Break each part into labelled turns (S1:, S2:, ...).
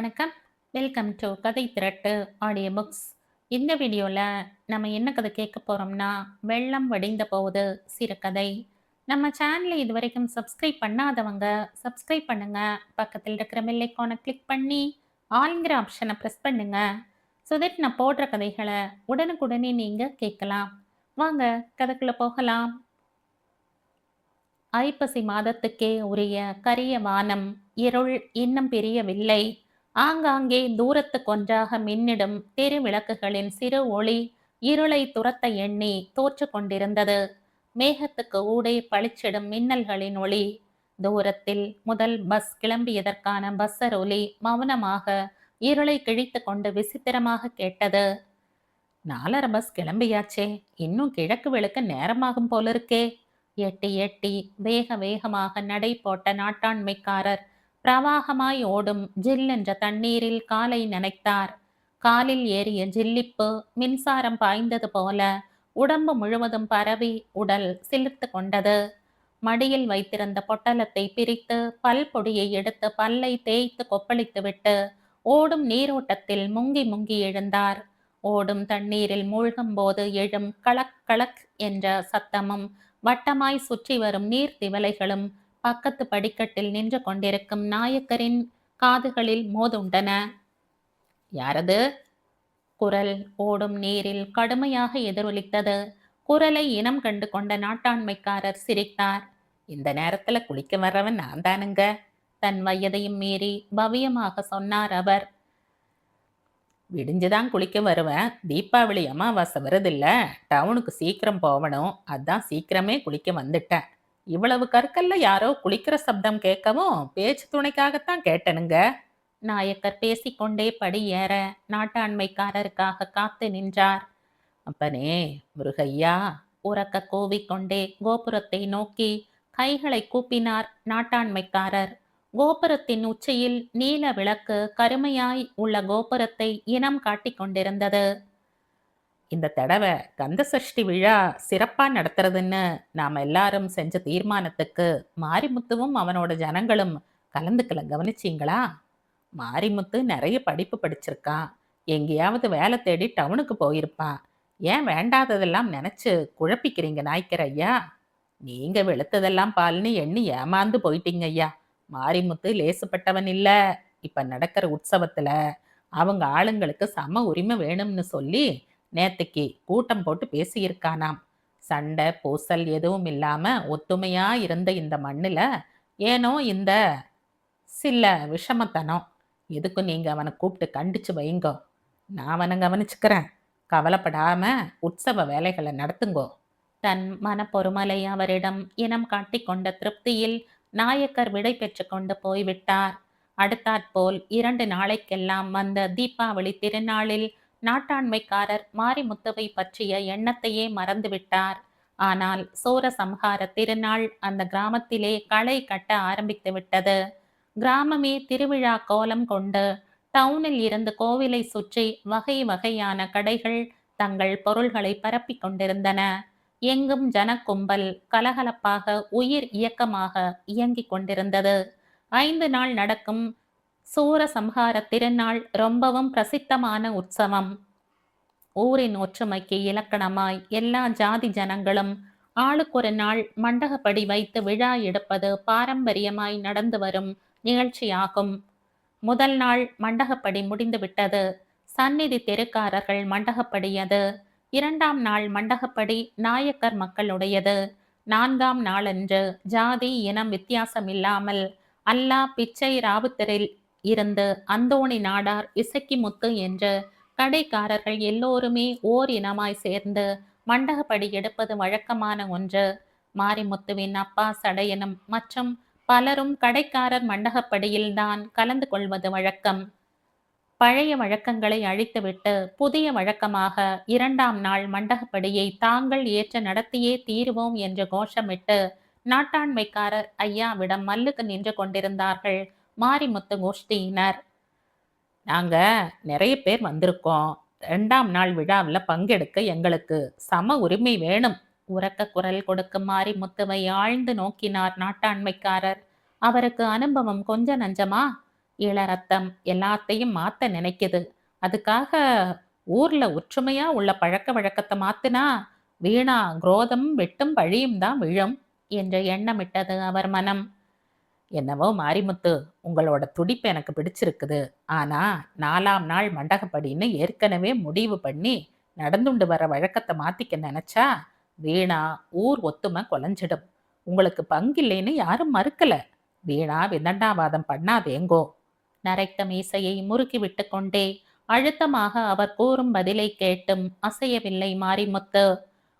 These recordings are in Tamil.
S1: வணக்கம். வெல்கம் டு கதை திரட்டு ஆடியோ புக்ஸ் இந்த வீடியோவில் நம்ம என்ன கதை கேட்க போகிறோம்னா வெள்ளம் வடிந்த போது சிறுகதை. நம்ம சேனலை இது வரைக்கும் சப்ஸ்கிரைப் பண்ணாதவங்க சப்ஸ்கிரைப் பண்ணுங்க. பக்கத்தில் இருக்கிற பெல் கிளிக் பண்ணி ஆளுங்கிற ஆப்ஷனை ப்ரெஸ் பண்ணுங்க. ஸோ தட் நான் போடுற கதைகளை உடனுக்குடனே நீங்கள் கேட்கலாம். வாங்க கதைக்குள்ளே போகலாம். ஐப்பசி மாதத்துக்கே உரிய கரிய வானம் இருள் இன்னும் பிரியவில்லை. ஆங்காங்கே தூரத்து கொன்றாக மின்னிடும் தெரு விளக்குகளின் சிறு ஒளி இருளை துரத்த எண்ணி தோற்று கொண்டிருந்தது. மேகத்துக்கு ஊடே பளிச்சிடும் மின்னல்களின் ஒளி. தூரத்தில் முதல் பஸ் கிளம்பியதற்கான பஸ்ஸர் ஒலி மௌனமாக இருளை கிழித்து கொண்டு விசித்திரமாக கேட்டது. நாலரை பஸ் கிளம்பியாச்சே இன்னும் கிழக்கு விளக்கு நேரமாகும் போலிருக்கே எட்டி எட்டி வேக வேகமாக நடை போட்ட நாட்டாண்மைக்காரர் பிரவாகமாய் ஓடும் ஜில்லென்ற தண்ணீரில் காலை நனைத்தார். காலில் ஏறிய ஜில்லிப்பு மின்சாரம் பாய்ந்தது போல உடம்பு முழுவதும் பரவி உடல் சிலிர்த்து கொண்டது. மடியில் வைத்திருந்த பொட்டலத்தை பிரித்து பல் பொடியை எடுத்து பல்லை தேய்த்து கொப்பளித்துவிட்டு ஓடும் நீரோட்டத்தில் முங்கி முங்கி எழுந்தார். ஓடும் தண்ணீரில் மூழ்கும் போது எழும் கலக் கலக் என்ற சத்தமும் வட்டமாய் சுற்றி வரும் நீர் திவலைகளும் பக்கத்து படிக்கட்டில் நின்று கொண்டிருக்கும் நாயக்கரின் காதுகளில் மோதுண்டன. யாரது? குரல் ஓடும் நீரில் கடுமையாக எதிரொலித்தது. குரலை இனம் கண்டு கொண்ட நாட்டாண்மைக்காரர் சிரித்தார். இந்த நேரத்துல குளிக்க வர்றவன் நான் தானுங்க தன் வயதையும் மீறி பவியமாக சொன்னார் அவர். விடிஞ்சுதான் குளிக்க வருவேன். தீபாவளி அமாவாசை வருதில்ல. டவுனுக்கு சீக்கிரம் போகணும் அதான் சீக்கிரமே குளிக்க வந்துட்டேன். இவ்வளவு கற்கல்ல யாரோ குளிக்கிற சப்தம் கேட்கவும் பேச்சு துணைக்காகத்தான் கேட்டனுங்க. நாயக்கர் பேசிக்கொண்டே படியேற நாட்டாண்மைக்காரருக்காக காத்து நின்றார். அப்பனே முருகையா உறக்க கோவிக்கொண்டே கோபுரத்தை நோக்கி கைகளை கூப்பினார் நாட்டாண்மைக்காரர். கோபுரத்தின் உச்சியில் நீல விளக்கு கருமையாய் உள்ள கோபுரத்தை இனம் காட்டிக் கொண்டிருந்தது இந்த தடவை கந்த சஷ்டி விழா சிறப்பா நடத்துறதுன்னு நாம எல்லாரும் செஞ்ச தீர்மானத்துக்கு மாரிமுத்துவும் அவனோட ஜனங்களும் கலந்துக்கல. கவனிச்சீங்களா? மாரிமுத்து நிறைய படிப்பு படிச்சிருக்கான். எங்கேயாவது வேலை தேடி டவுனுக்கு போயிருப்பான். ஏன் வேண்டாததெல்லாம் நினைச்சு குழப்பிக்கிறீங்க நாய்க்கர் ஐயா? நீங்க வெளுத்ததெல்லாம் பால்னு எண்ணி ஏமாந்து போயிட்டீங்க ஐயா. மாரிமுத்து லேசுப்பட்டவன் இல்ல. இப்ப நடக்கிற உற்சவத்துல அவங்க ஆளுங்களுக்கு சம உரிமை வேணும்னு சொல்லி நேத்துக்கு கூட்டம் போட்டு பேசியிருக்கானாம். சண்டை பூசல் எதுவும் இல்லாம ஒத்துமையா இருந்த இந்த மண்ணுல ஏனோ இந்த சில விஷமத்தனம். எதுக்கும் நீங்க அவனை கூப்பிட்டு கண்டிச்சு வைங்கோ? நான் அவனை கவனிச்சுக்கிறேன். கவலைப்படாம உற்சவ வேலைகளை நடத்துங்கோ. தன் மனப்பொருமலை அவரிடம் இனம் காட்டிக்கொண்ட திருப்தியில் நாயக்கர் விடை பெற்று கொண்டு போய்விட்டார். அடுத்தாற்போல் இரண்டு நாளைக்கெல்லாம் வந்த தீபாவளி திருநாளில் நாட்டாண்மைக்காரர் மாரிமுத்துவை பற்றிய எண்ணத்தையே மறந்துவிட்டார். ஆனால் சூரசம்ஹார திருநாள் அந்த கிராமத்திலே களை கட்ட ஆரம்பித்து விட்டது. கிராமமே திருவிழா கோலம் கொண்டு டவுனில் இருந்து கோவிலை சுற்றி வகை வகையான கடைகள் தங்கள் பொருள்களை பரப்பிக் கொண்டிருந்தன. எங்கும் ஜனக்கும்பல் கலகலப்பாக உயிர் இயக்கமாக இயங்கிக் கொண்டிருந்தது. ஐந்து நாள் நடக்கும் சூரசம்ஹார திருநாள் ரொம்பவும் பிரசித்தமான உற்சவம். ஊரின் ஒற்றுமைக்கு இலக்கணமாய் எல்லா ஜாதி ஜனங்களும் ஆளுக்கொரு நாள் மண்டகப்படி வைத்து விழா எடுப்பது பாரம்பரியமாய் நடந்து வரும் நிகழ்ச்சியாகும். முதல் நாள் மண்டகப்படி முடிந்துவிட்டது சந்நிதி தெருக்காரர்கள் மண்டகப்படியது. இரண்டாம் நாள் மண்டகப்படி நாயக்கர் மக்களுடையது. நான்காம் நாளன்று ஜாதி இனம் வித்தியாசம் இல்லாமல் அல்லா பிச்சை ராவுத்தரில் இருந்து அந்தோணி நாடார் இசக்கிமுத்து என்று கடைக்காரர்கள் எல்லோருமே ஓர் இனமாய் சேர்ந்து மண்டகப்படி எடுப்பது வழக்கமான ஒன்று. மாரிமுத்துவின் அப்பா சடையனும் மற்றும் பலரும் கடைக்காரர் மண்டகப்படியில்தான் கலந்து கொள்வது வழக்கம். பழைய வழக்கங்களை அழித்துவிட்டு புதிய வழக்கமாக இரண்டாம் நாள் மண்டகப்படியை தாங்கள் ஏற்ற நடத்தியே தீருவோம் என்று கோஷமிட்டு நாட்டாண்மைக்காரர் ஐயாவிடம் மல்லுக்கு நின்று கொண்டிருந்தார்கள். மாரிமுத்து கோஷ்டியினர். நாங்கள் நிறைய பேர் வந்திருக்கோம். ரெண்டாம் நாள் விழாவில் பங்கெடுக்க எங்களுக்கு சம உரிமை வேணும். உறக்க குரல் கொடுக்கும் மாரிமுத்துவை ஆழ்ந்து நோக்கினார் நாட்டாண்மைக்காரர். அவருக்கு அனுபவம் கொஞ்ச நஞ்சமா? இள ரத்தம் எல்லாத்தையும் மாத்த நினைக்குது. அதுக்காக ஊர்ல ஒற்றுமையா உள்ள பழக்க வழக்கத்தை மாத்துனா வீணா குரோதம் வெட்டும் பழியும் தான் விழும் என்று எண்ணமிட்டது அவர் மனம். என்னவோ மாரிமுத்து உங்களோட துடிப்பு எனக்கு பிடிச்சிருக்குது. ஆனா நாலாம் நாள் மண்டகப்படின்னு ஏற்கனவே முடிவு பண்ணி நடந்துண்டு வர வழக்கத்தை மாத்திக்க நினைச்சா வீணா ஊர் ஒத்துமை கொலைஞ்சிடும். உங்களுக்கு பங்கில்லைன்னு யாரும் மறுக்கல. வீணா விதண்டாவாதம் பண்ணாதேங்கோ. நரைத்த மீசையை முறுக்கி விட்டு கொண்டே அழுத்தமாக அவர் கூறும் பதிலை கேட்டும் அசையவில்லை மாரிமுத்து.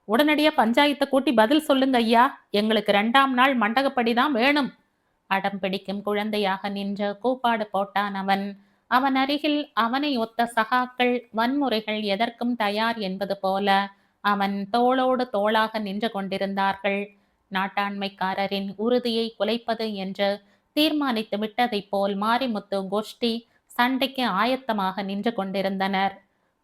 S1: உடனடியா பஞ்சாயத்தை கூட்டி பதில் சொல்லுங்க ஐயா. எங்களுக்கு ரெண்டாம் நாள் மண்டகப்படி தான் வேணும். அடம் பிடிக்கும் குழந்தையாக நின்று கூப்பாடு போட்டான் அவன். அவன் அருகில் அவனை ஒத்த சகாக்கள் வன்முறைகள் எதற்கும் தயார் என்பது போல அவன் தோளோடு தோளாக நின்று கொண்டிருந்தார்கள். நாட்டாண்மைக்காரரின் உறுதியை குலைப்பது என்று தீர்மானித்து விட்டதைப் போல் மாரிமுத்து கோஷ்டி சண்டைக்கு ஆயத்தமாக நின்று கொண்டிருந்தனர்.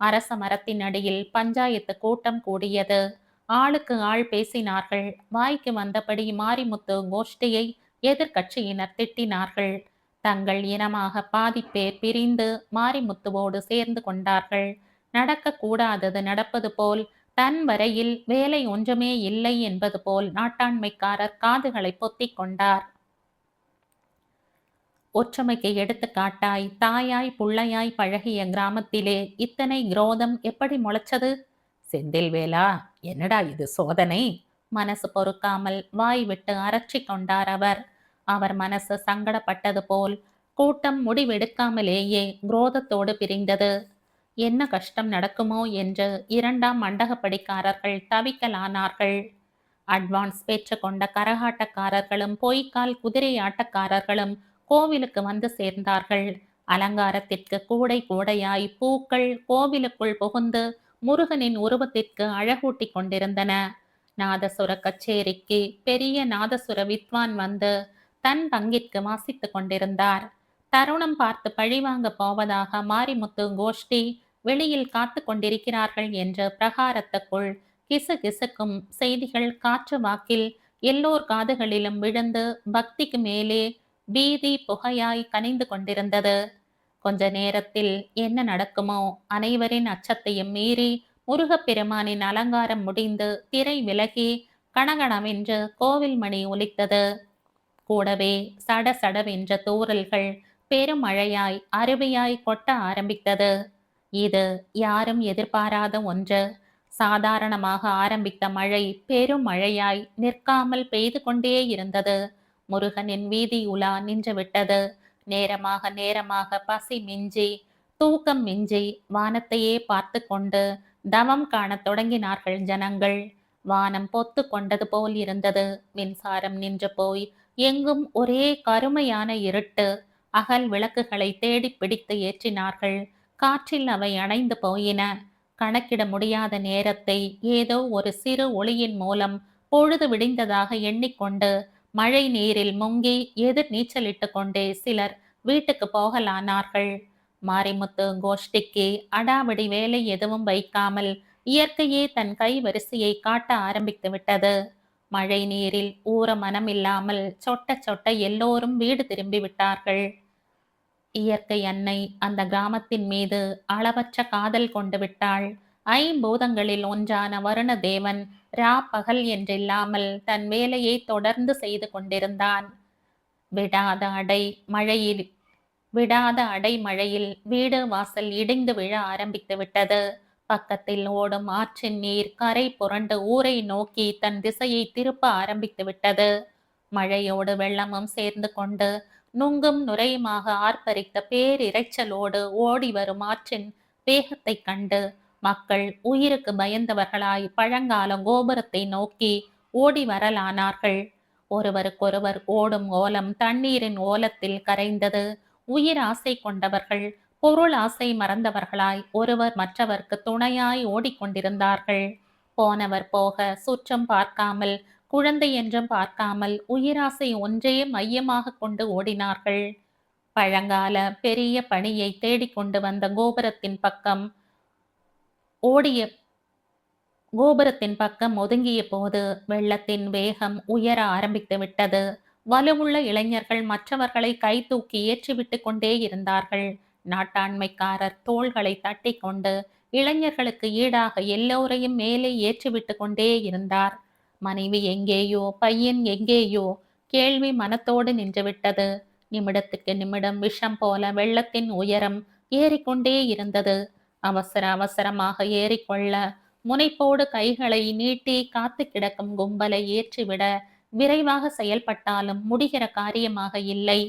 S1: அரச மரத்தின் அடியில் பஞ்சாயத்து கூட்டம் கூடியது. ஆளுக்கு ஆள் பேசினார்கள். வாய்க்கு வந்தபடி மாரிமுத்து கோஷ்டியை எதிர்க்கட்சியினர் திட்டினார்கள். தங்கள் இனமாக பாதி பேர் பிரிந்து மாரிமுத்துவோடு சேர்ந்து கொண்டார்கள். நடக்கக்கூடாதது நடப்பது போல் தன் வரையில் வேலை ஒன்றுமே இல்லை என்பது போல் நாட்டாண்மைக்காரர் காதுகளை பொத்திக் கொண்டார். ஒற்றுமைக்கு எடுத்துக்காட்டாய் தாயாய் புள்ளையாய் பழகிய கிராமத்திலே இத்தனை குரோதம் எப்படி முளைச்சது? செந்தில் வேலா என்னடா இது சோதனை? மனசு பொறுக்காமல் வாய் விட்டு அரற்றி கொண்டார் அவர். அவர் மனசு சங்கடப்பட்டது போல் கூட்டம் முடிவெடுக்காமலேயே குரோதத்தோடு பிரிந்தது. என்ன கஷ்டம் நடக்குமோ? என்று இரண்டாம் மண்டகப்படிக்காரர்கள் தவிக்கலானார்கள். அட்வான்ஸ் பெற்று கொண்ட கரகாட்டக்காரர்களும் பொய்க்கால் குதிரை ஆட்டக்காரர்களும் கோவிலுக்கு வந்து சேர்ந்தார்கள். அலங்காரத்திற்கு கூடை கூடையாய் பூக்கள் கோவிலுக்குள் புகுந்து முருகனின் உருவத்திற்கு அழகூட்டி கொண்டிருந்தன. நாதசுர கச்சேரிக்கு பெரிய நாதசுர வித்வான் வந்து தன் பங்கிற்கு வாசித்து கொண்டிருந்தார். தருணம் பார்த்து பழிவாங்க போவதாக மாரிமுத்து கோஷ்டி வெளியில் காத்து கொண்டிருக்கிறார்கள் என்று பிரகாரத்துக்குள் கிசு கிசுக்கும் செய்திகள் காற்று வாக்கில் எல்லோர் காதுகளிலும் விழுந்து பக்திக்கு மேலே பீதி புகையாய் கனிந்து கொண்டிருந்தது. கொஞ்ச நேரத்தில் என்ன நடக்குமோ அனைவரின் அச்சத்தையும் மீறி முருகப்பெருமானின் அலங்காரம் முடிந்து திரை விலகி கணகணவென்று கோவில் மணி ஒலித்தது. கூடவே சட சடவென்ற தூறல்கள் பெருமழையாய் அருவியாய் கொட்ட ஆரம்பித்தது. இது யாரும் எதிர்பாராத ஒன்று. சாதாரணமாக ஆரம்பித்த மழை பெருமழையாய் நிற்காமல் பெய்து கொண்டே இருந்தது. முருகனின் வீதி உலா நின்றுவிட்டது நேரமாக நேரமாக பசி மிஞ்சி தூக்கம் மிஞ்சி வானத்தையே பார்த்து கொண்டு தவம் காணத் தொடங்கினார்கள் ஜனங்கள். வானம் பொத்து கொண்டது போல் இருந்தது. மின்சாரம் நின்று போய் எங்கும் ஒரே கருமையான இருட்டு. அகல் விளக்குகளை தேடி பிடித்து ஏற்றினார்கள். காற்றில் அவை அணைந்து போயின. கணக்கிட முடியாத நேரத்தை ஏதோ ஒரு சிறு ஒளியின் மூலம் பொழுது விடிந்ததாக எண்ணிக்கொண்டு மழை நீரில் முங்கி எதிர் நீச்சலிட்டு கொண்டே சிலர் வீட்டுக்கு போகலானார்கள். மாரிமுத்து கோஷ்டிக்கு அடாவடி வேலை எதுவும் வைக்காமல் இயற்கையே தன் கை வரிசையை காட்ட ஆரம்பித்து விட்டது. மழை நீரில் ஊற மனமில்லாமல் சொட்ட சொட்ட எல்லோரும் வீடு திரும்பி விட்டார்கள். இயற்கை அன்னை அந்த கிராமத்தின் மீது அளவற்ற காதல் கொண்டு விட்டாள். ஐம்பூதங்களில் ஒன்றான வருண தேவன் ரா பகல் என்றில்லாமல் தன் வேலையை தொடர்ந்து செய்து கொண்டிருந்தான். விடாத அடை மழையில் விடாத அடைமழையில் வீடு வாசல் இடிந்து விழ ஆரம்பித்து விட்டது. பக்கத்தில் ஓடும் ஆற்றின் நீர் கரை புரண்டு ஊரை நோக்கி தன் திசையை திருப்ப ஆரம்பித்து விட்டது. மழையோடு வெள்ளமும் சேர்ந்து கொண்டு நுங்கும் நுரையுமாக ஆர்ப்பரித்த பேரிரைச்சலோடு ஓடி வரும் ஆற்றின் வேகத்தைக் கண்டு மக்கள் உயிருக்கு பயந்தவர்களாய் பழங்கால கோபுரத்தை நோக்கி ஓடி வரலானார்கள். ஒருவருக்கொருவர் ஓடும் ஓலம் தண்ணீரின் ஓலத்தில் கரைந்தது. உயிர் ஆசை கொண்டவர்கள் பொருள் ஆசை மறந்தவர்களாய் ஒருவர் மற்றவர்க்கு துணையாய் ஓடிக்கொண்டிருந்தார்கள். போனவர் போக சுற்றம் பார்க்காமல் குழந்தை என்றும் பார்க்காமல் உயிராசை ஒன்றே மையமாக கொண்டு ஓடினார்கள். பழங்கால பெரிய பணியை தேடிக்கொண்டு வந்த கோபுரத்தின் பக்கம் ஓடிய கோபுரத்தின் பக்கம் ஒதுங்கிய போது வெள்ளத்தின் வேகம் உயர ஆரம்பித்து விட்டது. வலுவுள்ள இளைஞர்கள் மற்றவர்களை கை தூக்கி ஏற்றிவிட்டு கொண்டே இருந்தார்கள். நாட்டாண்மைக்காரர் தோள்களை தட்டி கொண்டு இளைஞர்களுக்கு ஈடாக எல்லோரையும் மேலே ஏற்றிவிட்டு கொண்டே இருந்தார். மனைவி எங்கேயோ பையன் எங்கேயோ கேள்வி மனத்தோடு நின்றுவிட்டது. நிமிடத்துக்கு நிமிடம் விஷம் போல வெள்ளத்தின் உயரம் ஏறிக்கொண்டே இருந்தது. அவசர அவசரமாக ஏறிக்கொள்ள முனைப்போடு கைகளை நீட்டி காத்து கிடக்கும் கும்பலை ஏற்றிவிட விரைவாக செயல்பட்டாலும் முடிகிற காரியமாக இல்லை.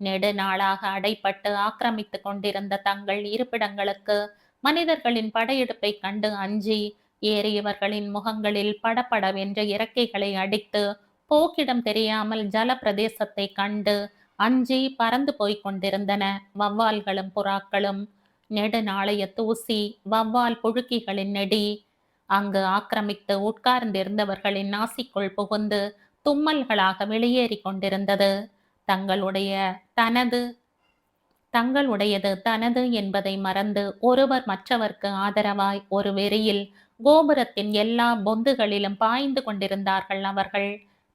S1: நெடு நாளாக அடைப்பட்டு ஆக்கிரமித்துக் கொண்டிருந்த தங்கள் இருப்பிடங்களுக்கு மனிதர்களின் படையெடுப்பை கண்டு அஞ்சி ஏறியவர்களின் முகங்களில் படபடவென்ற இறக்கைகளை அடித்து போக்கிடம் தெரியாமல் ஜல பிரதேசத்தை கண்டு அஞ்சி பறந்து போய்க் கொண்டிருந்தன. வவ்வால்களும் புறாக்களும் நெடு நாளைய தூசி வவ்வால் புழுக்கிகளின் நெடி. அங்கு ஆக்கிரமித்து உட்கார்ந்திருந்தவர்களின் நாசிக்குள் புகுந்து தும்மல்களாக வெளியேறி கொண்டிருந்தது தங்களுடைய தனது தங்களுடையது தனது என்பதை மறந்து ஒருவர் மற்றவர்க்கு ஆதரவாய் ஒரு வெறியில் கோபுரத்தின் எல்லா பொந்துகளிலும் பாய்ந்து கொண்டிருந்தார்கள் அவர்கள்.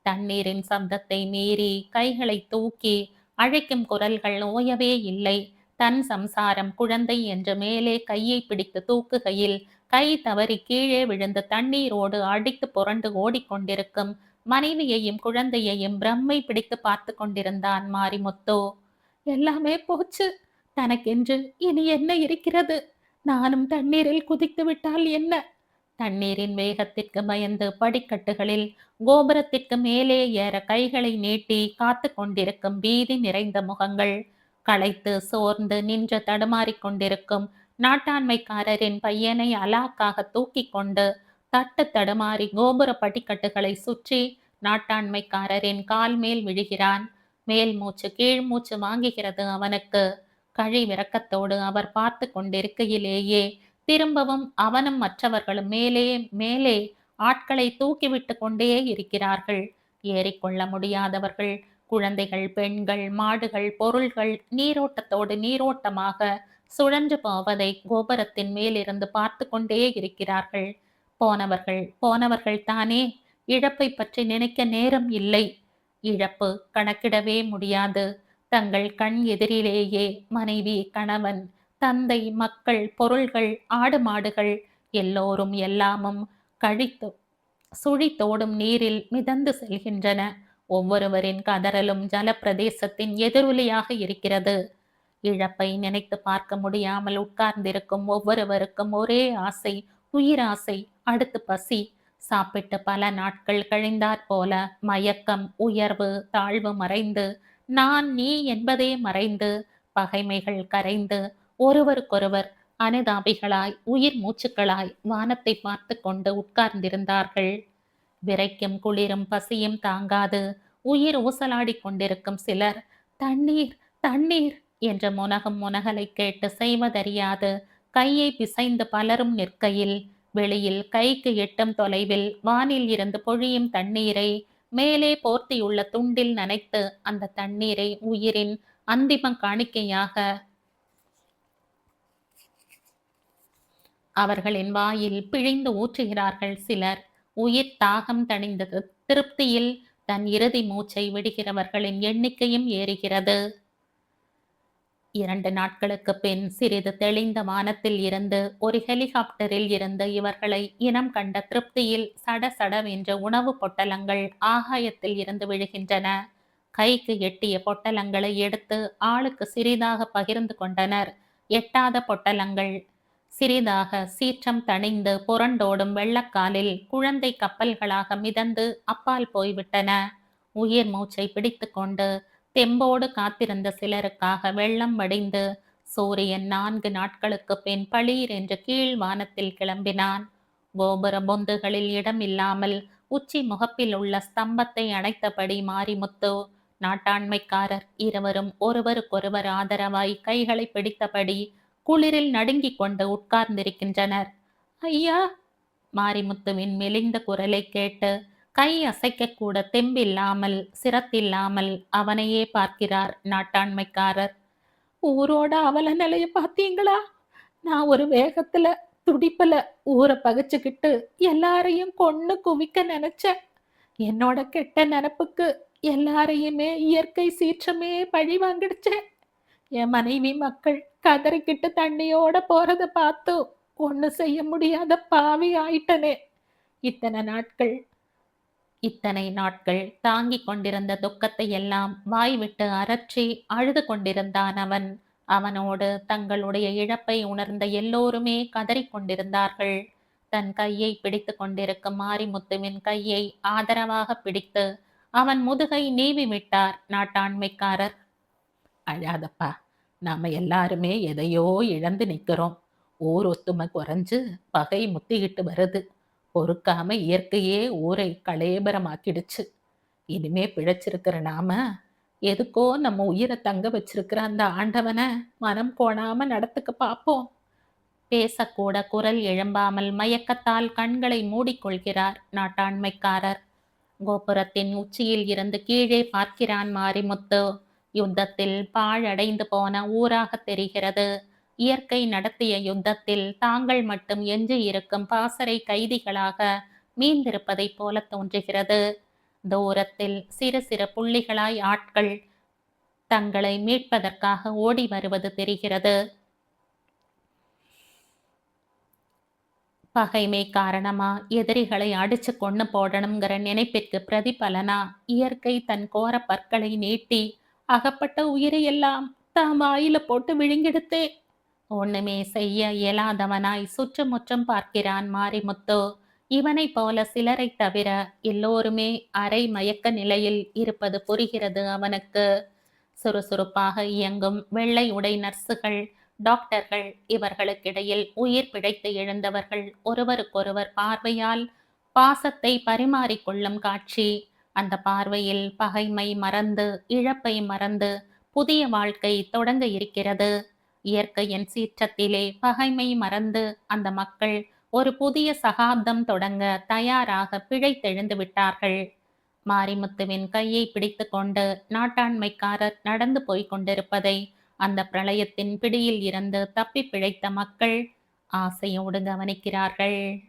S1: தண்ணீரின் சப்தத்தை மீறி கைகளை தூக்கி அழைக்கும் குரல்கள் ஓயவே இல்லை. தன் சம்சாரம் குழந்தை என்று மேலே கையை பிடித்து தூக்குகையில் கை தவறி கீழே விழுந்து தண்ணீரோடு அடித்து புரண்டு ஓடிக்கொண்டிருக்கும் மனைவியையும் குழந்தையையும் பிரம்மை பிடித்து பார்த்து கொண்டிருந்தான் மாரிமுத்து. எல்லாமே போச்சு. தனக்கென்று இனி என்ன இருக்கிறது? நானும் தண்ணீரில் குதித்து விட்டால் என்ன? தண்ணீரின் வேகத்திற்கு பயந்து படிக்கட்டுகளில் கோபுரத்திற்கு மேலே ஏற கைகளை நீட்டி காத்து கொண்டிருக்கும் பீதி நிறைந்த முகங்கள் களைத்து சோர்ந்து நின்று தடுமாறிக் கொண்டிருக்கும் நாட்டாண்மைக்காரரின் பையனை அலாக்காக தூக்கி கொண்டு தட்டு தடுமாறி கோபுர படிக்கட்டுகளை சுற்றி நாட்டாண்மைக்காரரின் கால் மேல் விழுகிறான். மேல் மூச்சு கீழ் மூச்சு வாங்குகிறது அவனுக்கு. கழிவிறக்கத்தோடு அவர் பார்த்து கொண்டிருக்கையிலேயே திரும்பவும் அவனும் மற்றவர்களும் மேலே மேலே ஆட்களை தூக்கிவிட்டு கொண்டே இருக்கிறார்கள். ஏறிக்கொள்ள முடியாதவர்கள் குழந்தைகள் பெண்கள் மாடுகள் பொருள்கள் நீரோட்டத்தோடு நீரோட்டமாக சுழன்று போவதை கோபுரத்தின் மேலிருந்து பார்த்து கொண்டே இருக்கிறார்கள். போனவர்கள் போனவர்கள் தானே இழப்பை பற்றி நினைக்க நேரம் இல்லை. இழப்பு கணக்கிடவே முடியாது. தங்கள் கண் எதிரிலேயே மனைவி கணவன் தந்தை மக்கள் பொருள்கள் ஆடு மாடுகள் எல்லோரும் எல்லாமும் கழித்து சுழித்தோடும் நீரில் மிதந்து செல்கின்றன. ஒவ்வொருவரின் கதறலும் ஜலப்பிரதேசத்தின் எதிரொலியாக இருக்கிறது. இழப்பை நினைத்து பார்க்க முடியாமல் உட்கார்ந்திருக்கும் ஒவ்வொருவருக்கும் ஒரே ஆசை உயிராசை அடுத்து பசி. சாப்பிட்டு பல நாட்கள் கழிந்தாற் போல மயக்கம் உயர்வு தாழ்வு மறைந்து நான் நீ என்பதே மறைந்து பகைமைகள் கரைந்து ஒருவருக்கொருவர் அனுதாபிகளாய் உயிர் மூச்சுக்களாய் வானத்தை பார்த்து கொண்டு உட்கார்ந்திருந்தார்கள். விரைக்கும் குளிரும் பசியும் தாங்காது உயிர் ஊசலாடி கொண்டிருக்கும் சிலர் தண்ணீர் தண்ணீர் என்ற முனகும் முனகலை கேட்டு செய்வதறியாது கையை பிசைந்து பலரும் நிற்கையில் வெளியில் கைக்கு எட்டும் தொலைவில் வானில் இருந்து பொழியும் தண்ணீரை மேலே போர்த்தியுள்ள துண்டில் நனைத்து அந்த தண்ணீரை உயிரின் அந்திம காணிக்கையாக அவர்களின் வாயில் பிழிந்து ஊற்றுகிறார்கள் சிலர். உயிர் தாகம் தணிந்தது. திருப்தியில் தன் இறுதி மூச்சை விடுகிறவர்களின் எண்ணிக்கையும் ஏறுகிறது. இரண்டு நாட்களுக்கு பின் சிறிது தெளிந்த வானத்தில் இருந்து ஒரு ஹெலிகாப்டரில் இருந்து இவர்களை இனம் கண்ட திருப்தியில் சட சடவென்ற உணவு பொட்டலங்கள் ஆகாயத்தில் இருந்து விழுகின்றன. கைக்கு எட்டிய பொட்டலங்களை எடுத்து ஆளுக்கு சிறிதாக பகிர்ந்து கொண்டனர். எட்டாத பொட்டலங்கள். சிறிதாக சீற்றம் தணிந்து புரண்டோடும் வெள்ளக்காலில் குழந்தை கப்பல்களாக மிதந்து அப்பால் போய்விட்டன. உயிர் மூச்சை பிடித்து கொண்டு தெம்போடு காத்திருந்த சிலருக்காக வெள்ளம் வடிந்து சூரியன் நான்கு நாட்களுக்கு பின் பளீர் என்று கீழ் வானத்தில் கிளம்பினான். கோபுர பொந்துகளில் இடமில்லாமல் உச்சி முகப்பில் உள்ள ஸ்தம்பத்தை அணைத்தபடி மாரிமுத்து நாட்டாண்மைக்காரர் இருவரும் ஒருவருக்கொருவர் ஆதரவாய் கைகளை பிடித்தபடி குளிரில் நடுங்கிக் கொண்டு உட்கார்ந்திருக்கின்றனர். ஐயா! மாரிமுத்துவின் மெலிந்த குரலை கேட்டு கை அசைக்க கூட தெம்பில்லாமல் சிரத்தில்லாமல் அவனையே பார்க்கிறார் நாட்டாண்மைக்காரர். ஊரோட அவல நிலைய பார்த்தீங்களா? நான் ஒரு வேகத்துல துடிப்புல ஊரை பகைச்சுக்கிட்டு எல்லாரையும் கொன்னு குவிக்க நினைச்சேன். என்னோட கெட்ட நினப்புக்கு எல்லாரையுமே இயற்கை சீற்றமே பழி வாங்கிடுச்சேன். என் மனைவி மக்கள் கதறிக்கிட்டு தண்ணியோட போறத பார்த்து ஒண்ணு செய்ய முடியாத பாவி ஆயிட்டனே. இத்தனை நாட்கள் இத்தனை நாட்கள் தாங்கிக் கொண்டிருந்த துக்கத்தை எல்லாம் வாய்விட்டு அரற்றி அழுது கொண்டிருந்தான் அவன். அவனோடு தங்களுடைய இழப்பை உணர்ந்த எல்லோருமே கதறிக்கொண்டிருந்தார்கள் தன் கையை பிடித்து கொண்டிருக்கும் மாரிமுத்துவின் கையை ஆதரவாக பிடித்து அவன் முதுகை நீவி விட்டார் நாட்டாண்மைக்காரர். அழாதப்பா நாம எல்லாருமே எதையோ இழந்து நிற்கிறோம். ஊர் ஒத்துமை குறைஞ்சு பகை முத்திக்கிட்டு வருது. பொறுக்காம இயற்கையே ஊரை களேபரமாக்கிடுச்சு இனிமே பிழைச்சிருக்கிற நாம எதுக்கோ நம்ம உயிரை தங்க வச்சிருக்கிற அந்த ஆண்டவனை மனம் கோணாம நடத்துக்க பார்ப்போம் பேசக்கூட குரல் எழும்பாமல் மயக்கத்தால் கண்களை மூடிக்கொள்கிறார் நாட்டாண்மைக்காரர். கோபுரத்தின் உச்சியில் இருந்து கீழே பார்க்கிறான் மாரிமுத்து. யுத்தத்தில் பாழடைந்து போன ஊராக தெரிகிறது. இயற்கை நடத்திய யுத்தத்தில் தாங்கள் மட்டும் எஞ்சி இருக்கும் பாசறை கைதிகளாக மீந்திருப்பதைப் போல தோன்றுகிறது. தூரத்தில் சிறு சிறு புள்ளிகளாய் ஆட்கள் தங்களை மீட்பதற்காக ஓடி வருவது தெரிகிறது. பகைமை காரணமா எதிரிகளை அடிச்சு கொண்டு போடணுங்கிற நினைப்பிற்கு பிரதிபலனா இயற்கை தன் கோர பற்களை நீட்டி அகப்பட்ட உயிரையெல்லாம் தாம் ஆயில போட்டு விழுங்கெடுத்தே ஒண்ணுமே செய்ய இயலாதவனாய் சுற்றுமுற்றும் பார்க்கிறான் மாரிமுத்து. இவனைப் போல சிலரை தவிர எல்லோருமே அரை மயக்க நிலையில் இருப்பது புரிகிறது அவனுக்கு. சுறுசுறுப்பாக இயங்கும் வெள்ளை உடை நர்சுகள் டாக்டர்கள் இவர்களுக்கிடையில் உயிர் பிழைத்து எழுந்தவர்கள் ஒருவருக்கொருவர் பார்வையால் பாசத்தை பரிமாறிக்கொள்ளும் காட்சி. அந்த பார்வையில் பகைமை மறந்து இழப்பை மறந்து புதிய வாழ்க்கை தொடங்க இருக்கிறது. இயற்கையின் சீற்றத்திலே பகைமை மறந்து அந்த மக்கள் ஒரு புதிய சகாப்தம் தொடங்க தயாராக பிழைத்தெழுந்து விட்டார்கள். மாரிமுத்துவின் கையை பிடித்து கொண்டு நாட்டாண்மைக்காரர் நடந்து போய்க் கொண்டிருப்பதை அந்த பிரளயத்தின் பிடியில் இருந்து தப்பி பிழைத்த மக்கள் ஆசையோடு கவனிக்கிறார்கள்.